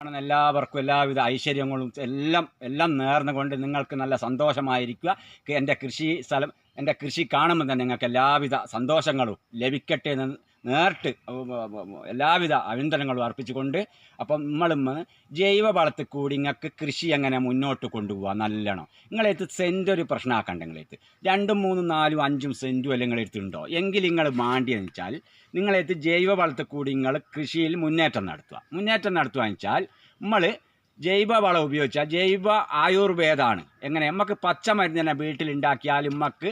കാണുന്ന എല്ലാവർക്കും എല്ലാവിധ ഐശ്വര്യങ്ങളും എല്ലാം എല്ലാം നേർന്നുകൊണ്ട് നിങ്ങൾക്ക് നല്ല സന്തോഷമായിരിക്കുക. എന്റെ കൃഷി സ്ഥലം എന്റെ കൃഷി കാണുമ്പോൾ തന്നെ നിങ്ങൾക്ക് എല്ലാവിധ സന്തോഷങ്ങളും ലഭിക്കട്ടെ എന്ന് നേരിട്ട് എല്ലാവിധ അഭിനന്ദനങ്ങളും അർപ്പിച്ചുകൊണ്ട് അപ്പം നമ്മളും ജൈവ വളത്തിൽ കൂടി നിങ്ങൾക്ക് കൃഷി എങ്ങനെ മുന്നോട്ട് കൊണ്ടുപോകാം നല്ലോണം. നിങ്ങളെടുത്ത് സെന്റ് ഒരു പ്രശ്നമാക്കണ്ട നിങ്ങളെടുത്ത്. രണ്ടും മൂന്നും നാലും അഞ്ചും സെന്റും എല്ലാം നിങ്ങളെടുത്തുണ്ടോ? എങ്കിൽ നിങ്ങൾ മാണ്ടിയെന്ന് വെച്ചാൽ നിങ്ങളെടുത്ത് ജൈവ വളത്തിൽ കൂടി നിങ്ങൾ കൃഷിയിൽ മുന്നേറ്റം നടത്തുക. മുന്നേറ്റം നടത്തുക വെച്ചാൽ നമ്മൾ ജൈവ വളം ഉപയോഗിച്ചാൽ ജൈവ ആയുർവേദമാണ് എങ്ങനെ? നമുക്ക് പച്ചമരുന്ന് തന്നെ വീട്ടിലുണ്ടാക്കിയാൽ നമുക്ക്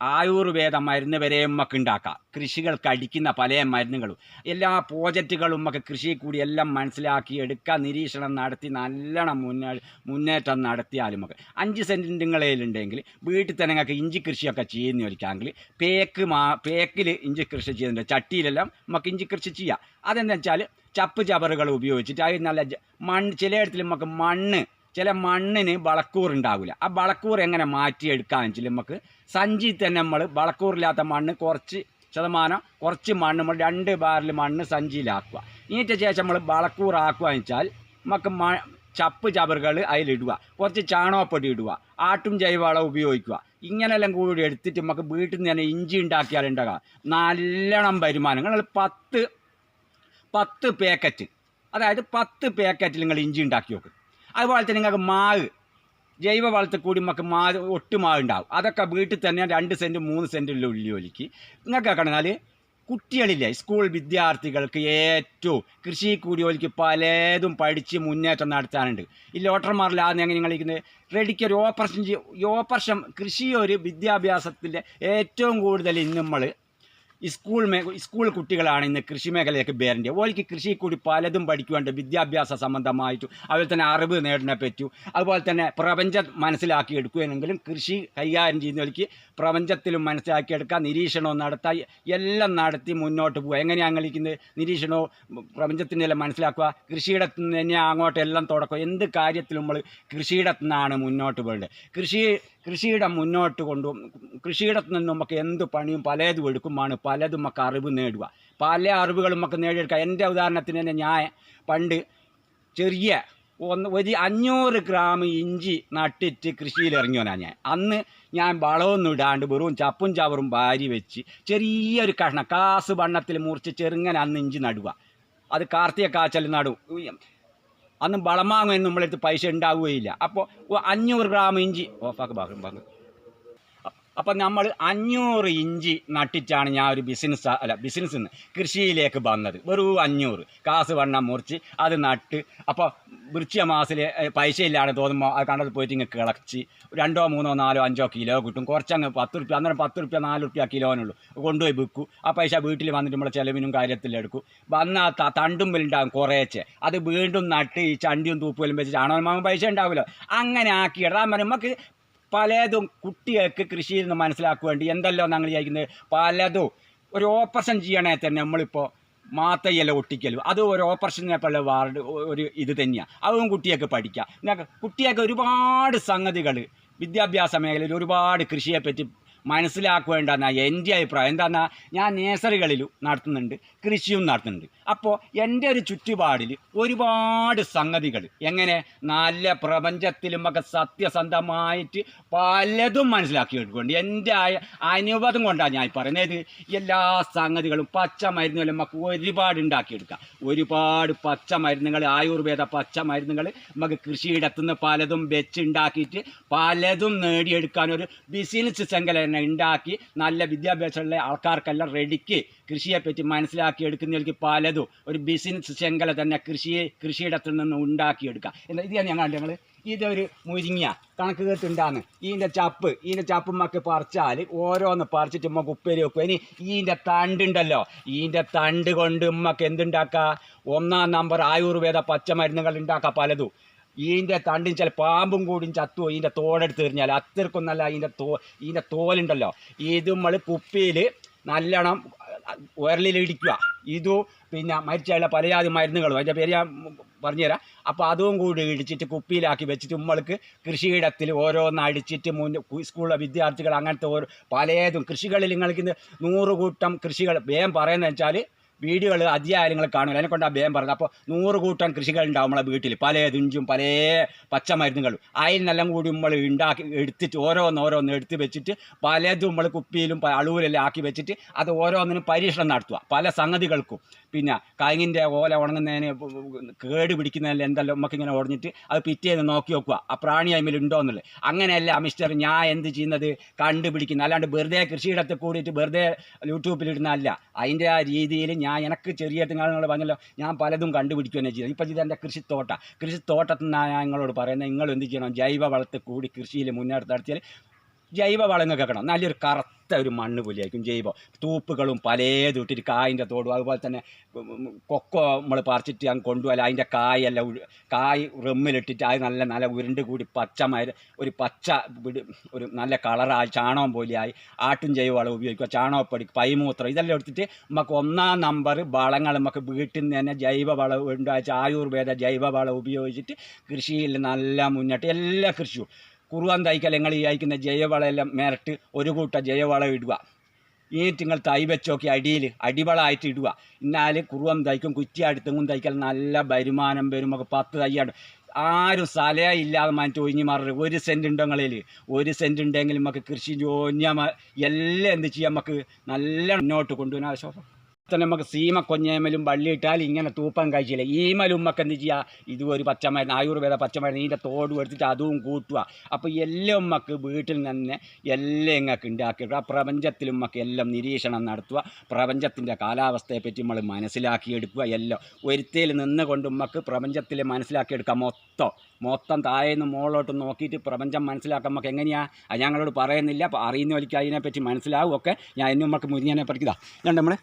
ആയുർവേദ മരുന്ന് വരെ നമുക്ക് ഉണ്ടാക്കാം. കൃഷികൾക്ക് അടിക്കുന്ന പല മരുന്നുകളും. എല്ലാ പ്രോജക്റ്റുകളും നമുക്ക് കൃഷി കൂടി എല്ലാം മനസ്സിലാക്കി എടുക്കുക നിരീക്ഷണം നടത്തി നല്ലോണം മുന്നേ മുന്നേറ്റം നടത്തിയാലും നമുക്ക് അഞ്ച് സെന്റിന്റെ വീട്ടിൽ തന്നെ നിങ്ങൾക്ക് ഇഞ്ചി കൃഷിയൊക്കെ ചെയ്യുന്ന ഒരിക്കാമെങ്കിൽ പേക്ക് മാ പേക്കിൽ ഇഞ്ചി കൃഷി ചെയ്യുന്നുണ്ട്. ചട്ടിയിലെല്ലാം നമുക്ക് ഇഞ്ചി കൃഷി ചെയ്യാം. അതെന്താ വെച്ചാൽ ചപ്പ് ചവറുകൾ ഉപയോഗിച്ചിട്ട് അതിൽ നല്ല മണ്ണ് ചിലയിടത്തിൽ നമുക്ക് മണ്ണ് ചില മണ്ണിന് വളക്കൂർ ഉണ്ടാവില്ല. ആ വളക്കൂർ എങ്ങനെ മാറ്റിയെടുക്കാന്ന് വെച്ചാൽ നമുക്ക് സഞ്ചി തന്നെ നമ്മൾ വളക്കൂറില്ലാത്ത മണ്ണ് കുറച്ച് ശതമാനം കുറച്ച് മണ്ണ് നമ്മൾ രണ്ട് ബാറിൽ മണ്ണ് സഞ്ചിയിലാക്കുക. ഇതിന്റെ ശേഷം നമ്മൾ വളക്കൂറാക്കുക വെച്ചാൽ നമുക്ക് മ ചപ്പ് ചവറുകൾ അതിലിടുക. കുറച്ച് ചാണകപ്പൊടി ഇടുക. ആട്ടും ജൈവവളം ഉപയോഗിക്കുക. ഇങ്ങനെയെല്ലാം കൂടി എടുത്തിട്ട് നമുക്ക് വീട്ടിൽ നിന്ന് തന്നെ ഇഞ്ചി ഉണ്ടാക്കിയാലുണ്ടാകാം നല്ലോണം വരുമാനം. നിങ്ങൾ പത്ത് പത്ത് പാക്കറ്റ് അതായത് പത്ത് പാക്കറ്റിൽ നിങ്ങൾ ഇഞ്ചി ഉണ്ടാക്കി വെക്കും അതുപോലെ തന്നെ നിങ്ങൾക്ക് മാവ് ജൈവ വളത്തിൽ കൂടി നമുക്ക് മാ ഒട്ടുമാവ് ഉണ്ടാവും. അതൊക്കെ വീട്ടിൽ തന്നെ രണ്ട് സെന്റ് മൂന്ന് സെന്റുള്ള ഉള്ളി ഒലിക്ക്. നിങ്ങൾക്ക് കണ്ടാൽ കുട്ടികളില്ലേ സ്കൂൾ വിദ്യാർത്ഥികൾക്ക് ഏറ്റവും കൃഷി കൂടി ഒലിക്ക് പലതും പഠിച്ച് മുന്നേറ്റം നടത്താനുണ്ട്. ഈ ലോട്ടർമാരിലാകുന്ന എങ്ങനെ നിങ്ങളിരിക്കുന്നത് റെഡിക്ക് ഒരു ഈ ഓപ്പറേഷൻ കൃഷി ഒരു വിദ്യാഭ്യാസത്തിന്റെ ഏറ്റവും കൂടുതൽ ഇന്ന് നമ്മൾ സ്കൂൾ മേ സ്കൂൾ കുട്ടികളാണ് ഇന്ന് കൃഷി മേഖലയിലേക്ക് വരേണ്ടത് ഓൽക്ക് കൃഷി കൂടി പലതും പഠിക്കുവാണ്ട് വിദ്യാഭ്യാസ സംബന്ധമായിട്ടും അതുപോലെ തന്നെ അറിവ് നേടിനെ പറ്റൂ. അതുപോലെ തന്നെ പ്രപഞ്ചം മനസ്സിലാക്കി എടുക്കുകയാണെങ്കിലും കൃഷി കൈകാര്യം ചെയ്യുന്നവർക്ക് പ്രപഞ്ചത്തിലും മനസ്സിലാക്കിയെടുക്കുക നിരീക്ഷണവും നടത്താൻ എല്ലാം നടത്തി മുന്നോട്ട് പോകുക എങ്ങനെയാണ് കളിക്കുന്നത് നിരീക്ഷണവും പ്രപഞ്ചത്തിന്റെ എല്ലാം മനസ്സിലാക്കുക? കൃഷിയിടത്തു നിന്ന് തന്നെ അങ്ങോട്ട് എല്ലാം തുടക്കുക എന്ത് കാര്യത്തിലും നമ്മൾ കൃഷിയിടത്തു നിന്നാണ് മുന്നോട്ട് പോകേണ്ടത്? കൃഷി കൃഷിയിടം മുന്നോട്ട് കൊണ്ടു കൃഷിയിടത്തു നിന്നും നമുക്ക് എന്ത് പണിയും പലതും എടുക്കുമാണ് പലതും നമുക്ക് അറിവ് നേടുക. പല അറിവുകളും നമുക്ക് നേടിയെടുക്കുക എന്റെ ഉദാഹരണത്തിന് തന്നെ ഞാൻ പണ്ട് ചെറിയ ഒന്ന് ഒരു അഞ്ഞൂറ് ഗ്രാം ഇഞ്ചി നട്ടിട്ട് കൃഷിയിൽ ഇറങ്ങിയോനാണ് ഞാൻ. അന്ന് ഞാൻ വളമൊന്നും ഇടാണ്ട് വെറും ചപ്പും ചവറും വാരി വെച്ച് ചെറിയൊരു കഷ്ണം കാസ് വണ്ണത്തിൽ മുറിച്ച് ചെറുങ്ങനെ അന്ന് ഇഞ്ചി നടുക. അത് കാർത്തിക കാച്ചൽ നടും. അന്ന് വളം നമ്മളെടുത്ത് നമ്മളടുത്ത് പൈസ ഉണ്ടാവുകയില്ല. അപ്പോൾ അഞ്ഞൂറ് ഗ്രാം ഇഞ്ചി ഓഫാക്ക് ബാക്കി ബാക്കി അപ്പം നമ്മൾ അഞ്ഞൂറ് ഇഞ്ചി നട്ടിട്ടാണ് ഞാൻ ഒരു ബിസിനസ് അല്ല ബിസിനസ് നിന്ന് കൃഷിയിലേക്ക് വന്നത്. വെറും അഞ്ഞൂറ്. കാസ് വണ്ണം മുറിച്ച് അത് നട്ട് അപ്പോൾ വൃശ്ചിക മാസത്തിൽ പൈസ ഇല്ലാതെ തോന്നുമ്പോൾ അത് കണ്ടത് പോയിട്ട് ഇങ്ങനെ കിളച്ച് രണ്ടോ മൂന്നോ നാലോ അഞ്ചോ കിലോ കിട്ടും. കുറച്ചങ്ങ് പത്ത് റുപ്യ അന്നേരം പത്ത് റുപ്യ നാല് റുപ്യ കിലോനുള്ളൂ. കൊണ്ടുപോയി വിൽക്കും. ആ പൈസ വീട്ടിൽ വന്നിട്ട് നമ്മളെ ചിലവിനും കാര്യത്തിലെടുക്കും വന്ന ആ വലുണ്ടാകും കുറേച്ചെ. അത് വീണ്ടും നട്ട് ഈ ചണ്ടിയും തൂപ്പുകളും വെച്ച് ചാണകം പൈസ ഉണ്ടാവില്ല അങ്ങനെ ആക്കിയിടാൻ നമുക്ക് പലതും കുട്ടികൾക്ക് കൃഷിയിൽ നിന്ന് മനസ്സിലാക്കുക വേണ്ടി എന്തല്ലോ ഞങ്ങൾ വിചാരിക്കുന്നത്. പലതും ഒരു ഓപ്പറേഷൻ ചെയ്യണേ തന്നെ നമ്മളിപ്പോൾ മാത്തയ്യല ഒട്ടിക്കലും. അത് ഒരു ഓപ്പറേഷനെ പോലെ വാർഡ് ഒരു ഇത് തന്നെയാണ് അതും കുട്ടിയൊക്കെ പഠിക്കുക കുട്ടിയൊക്കെ ഒരുപാട് സംഗതികൾ വിദ്യാഭ്യാസ മേഖലയിൽ ഒരുപാട് കൃഷിയെപ്പറ്റി മനസ്സിലാക്കേണ്ടെന്നാണ് എന്റെ അഭിപ്രായം. എന്താണെന്നാ ഞാൻ നേഴ്സറികളിലും നടത്തുന്നുണ്ട് കൃഷിയും നടത്തുന്നുണ്ട്. അപ്പോൾ എന്റെ ഒരു ചുറ്റുപാടിൽ ഒരുപാട് സംഗതികൾ. എങ്ങനെ? നല്ല പ്രപഞ്ചത്തിലും ഒക്കെ സത്യസന്ധമായിട്ട് പലതും മനസ്സിലാക്കി എടുക്കുന്നുണ്ട് എന്റെ അനുഭവം കൊണ്ടാണ് ഞാൻ പറയുന്നത്. എല്ലാ സംഗതികളും പച്ച മരുന്നുകളും നമുക്ക് ഒരുപാട് ഉണ്ടാക്കിയെടുക്കാം. ഒരുപാട് പച്ച മരുന്നുകൾ ആയുർവേദ പച്ച മരുന്നുകൾ നമുക്ക് കൃഷിയിടത്തുനിന്ന് പലതും വെച്ചുണ്ടാക്കിയിട്ട് പലതും നേടിയെടുക്കാൻ ഒരു ബിസിനസ് ശൃംഖല തന്നെ ഉണ്ടാക്കി നല്ല വിദ്യാഭ്യാസമുള്ള ആൾക്കാർക്കെല്ലാം റെഡിക്ക് കൃഷിയെപ്പറ്റി മനസ്സിലാക്കി എടുക്കുന്നവർക്ക് പലതും ഒരു ബിസിനസ് ശൃംഖല തന്നെ കൃഷിയെ കൃഷിയിടത്തിൽ നിന്ന് ഉണ്ടാക്കിയെടുക്കുക എന്താ ഇത് ഞങ്ങൾ ഞങ്ങൾ ഇതൊരു മുരിങ്ങ കണക്ക് കേട്ടുണ്ടാന്ന് ഇതിന്റെ ചപ്പ് ഇതിന്റെ ചപ്പ് നമുക്ക് പറിച്ചാൽ ഓരോന്ന് പറിച്ചിട്ട് നമുക്ക് ഉപ്പേരി വെക്കും. ഇനി ഇതിന്റെ തണ്ടുണ്ടല്ലോ ഇതിന്റെ തണ്ട് കൊണ്ട് ഉമ്മക്ക് എന്തുണ്ടാക്കാം? ഒന്നാം നമ്പർ ആയുർവേദ പച്ചമരുന്നുകൾ ഉണ്ടാക്കാം പലതും. തണ്ടിന് ചില പാമ്പും കൂടിയും ചത്തു ഇതിന്റെ തോടെടുത്ത് എറിഞ്ഞാൽ അത്രക്കും നല്ല ഇതിന്റെ തോ ഇതിന്റെ തോലുണ്ടല്ലോ. ഇത് നമ്മൾ കുപ്പിയിൽ നല്ലോണം ഉരലിൽ ഇടിക്കുക. ഇതും പിന്നെ മരിച്ചുള്ള പലജാതി മരുന്നുകളും അതിന്റെ പേര് ഞാൻ പറഞ്ഞുതരാം. അപ്പോൾ അതും കൂടി ഇടിച്ചിട്ട് കുപ്പിയിലാക്കി വെച്ചിട്ട് നമ്മൾക്ക് കൃഷിയിടത്തിൽ ഓരോന്ന് അടിച്ചിട്ട് മുൻ സ്കൂളിലെ വിദ്യാർത്ഥികൾ അങ്ങനത്തെ ഓരോ പലതും കൃഷികളിൽ നിങ്ങൾക്ക് നൂറ് കൂട്ടം കൃഷികൾ വേഗം പറയുന്നത് വെച്ചാൽ വീഡിയോകൾ അധികം നിങ്ങൾ കാണില്ല അതിനെ കൊണ്ട് ആ ഭയം അപ്പോൾ നൂറ് കൂട്ടം കൃഷികൾ ഉണ്ടാവും നമ്മളെ വീട്ടിൽ പല തുഞ്ചും പല പച്ചമരുന്നുകളും. അതിനെല്ലാം കൂടി നമ്മൾ ഉണ്ടാക്കി എടുത്തിട്ട് ഓരോന്ന് ഓരോന്ന് എടുത്ത് വെച്ചിട്ട് പലതും നമ്മൾ കുപ്പിയിലും അളവിലെല്ലാം ആക്കി വെച്ചിട്ട് അത് ഓരോന്നിനും പരീക്ഷണം നടത്തുക. പല സംഗതികൾക്കും. പിന്നെ കങ്ങിന്റെ ഓല ഉണങ്ങുന്നതിന് കേട് പിടിക്കുന്നതിൽ എന്തെല്ലാം നമുക്കിങ്ങനെ ഉടഞ്ഞിട്ട് അത് പിറ്റേന്ന് നോക്കി നോക്കുക ആ പ്രാണി അതിൽ ഉണ്ടോ എന്നുള്ളത്. അങ്ങനെയല്ല മിസ്റ്റർ ഞാൻ എന്ത് ചെയ്യുന്നത്? കണ്ടുപിടിക്കുന്നത്. അല്ലാണ്ട് വെറുതെ കൃഷിയിടത്ത് കൂടിയിട്ട് വെറുതെ യൂട്യൂബിലിടുന്നതല്ല അതിന്റെ ആ രീതിയിൽ ഞാൻ എനിക്ക് ചെറിയ നിങ്ങൾ പറഞ്ഞല്ലോ ഞാൻ പലതും കണ്ടുപിടിക്കുക തന്നെ ചെയ്തത് ഇപ്പം ഇത് എന്റെ കൃഷിത്തോട്ട. കൃഷിത്തോട്ടത്തിൽ നിന്നാണ് ഞാൻ നിങ്ങളോട് പറയുന്നത് നിങ്ങൾ എന്ത് ചെയ്യണം? ജൈവ വളത്തിൽ കൂടി കൃഷിയിൽ മുന്നേറ്റം നടത്തിയാൽ ജൈവ വളങ്ങൾ കേൾക്കണം. നല്ലൊരു കറുത്ത ഒരു മണ്ണ് പോലെയായിരിക്കും ജൈവ. തൂപ്പുകളും പലേതും ഇട്ടിട്ട് കായിന്റെ തോടും. അതുപോലെ തന്നെ കൊക്കോ നമ്മൾ പറിച്ചിട്ട് അങ്ങ് കൊണ്ടുപോയാൽ അതിന്റെ കായെല്ലാം കായ് റമ്മിലിട്ടിട്ട് അത് നല്ല നല്ല ഉരുണ്ട് കൂടി പച്ചമായ ഒരു പച്ച ഒരു നല്ല കളറായി ചാണകം പോലെയായി ആട്ടും ജൈവ വളം ഉപയോഗിക്കുക ചാണകപ്പൊടി പൈമൂത്രം ഇതെല്ലാം എടുത്തിട്ട് നമുക്ക് ഒന്നാം നമ്പർ വളങ്ങൾ നമുക്ക് വീട്ടിൽ നിന്ന് തന്നെ ജൈവ വളം ഉണ്ടാച്ച ആയുർവേദ ജൈവ വളം ഉപയോഗിച്ചിട്ട് കൃഷിയിൽ നല്ല മുന്നോട്ട് എല്ലാ കൃഷിയും കുറുവാൻ തൈക്കൽ നിങ്ങൾ ഈ അയക്കുന്ന ജൈവവളമെല്ലാം മിരട്ട് ഒരു കൂട്ട ജൈവവളം ഇടുക. എന്നിട്ട് നിങ്ങൾ തൈ വെച്ചോക്കി അടിയിൽ അടിവളമായിട്ട് ഇടുക. എന്നാൽ കുറുവം തൈക്കും അടുത്തെങ്കും തൈക്കൽ നല്ല വരുമാനം വരും. ഒക്കെ പത്ത് തയ്യാണ് ആരും സ്ഥലം ഇല്ലാതെ മാറ്റി ഒഴിഞ്ഞു മാറരുത്. ഒരു സെന്റ് ഉണ്ടെങ്കിൽ ഒരു സെന്റ് ഉണ്ടെങ്കിൽ നമുക്ക് കൃഷി ജോന്യ എല്ലാം എന്ത് ചെയ്യാം? നമുക്ക് നല്ല മുന്നോട്ട് കൊണ്ടുപോകാൻ ആവശ്യം തന്നെ നമുക്ക് സീമ കൊഞ്ഞേമലും വള്ളിയിട്ടാൽ ഇങ്ങനെ തൂപ്പം കഴിച്ചില്ല? ഈമലും നമുക്ക് എന്ത് ചെയ്യുക ഇതും ഒരു പച്ചമരുന്ന് ആയുർവേദ പച്ചമരുന്ന് ഇതിന്റെ തോട് എടുത്തിട്ട് അതും കൂട്ടുക. അപ്പോൾ എല്ലാം ഉമ്മക്ക് വീട്ടിൽ തന്നെ എല്ലാം ഇങ്ങക്ക് ആ പ്രപഞ്ചത്തിലും നമുക്ക് എല്ലാം നിരീക്ഷണം നടത്തുക. പ്രപഞ്ചത്തിന്റെ കാലാവസ്ഥയെപ്പറ്റി നമ്മൾ മനസ്സിലാക്കിയെടുക്കുക എല്ലാം. ഒരുത്തേൽ നിന്നുകൊണ്ട് ഉമ്മക്ക് പ്രപഞ്ചത്തിൽ മനസ്സിലാക്കിയെടുക്കാം മൊത്തം. മൊത്തം താഴെ നിന്ന് മുകളിലോട്ട് നോക്കിയിട്ട് പ്രപഞ്ചം മനസ്സിലാക്കാൻ നമുക്ക് എങ്ങനെയാണ് അത് ഞങ്ങളോട് പറയുന്നില്ല. അപ്പോൾ അറിയുന്ന വലിക്ക് അതിനെപ്പറ്റി മനസ്സിലാവും ഒക്കെ ഞാൻ എന്നും നമുക്ക് മുരിഞ്ഞതിനെ പറ്റിയതാണ് ഞാൻ നമ്മളെ?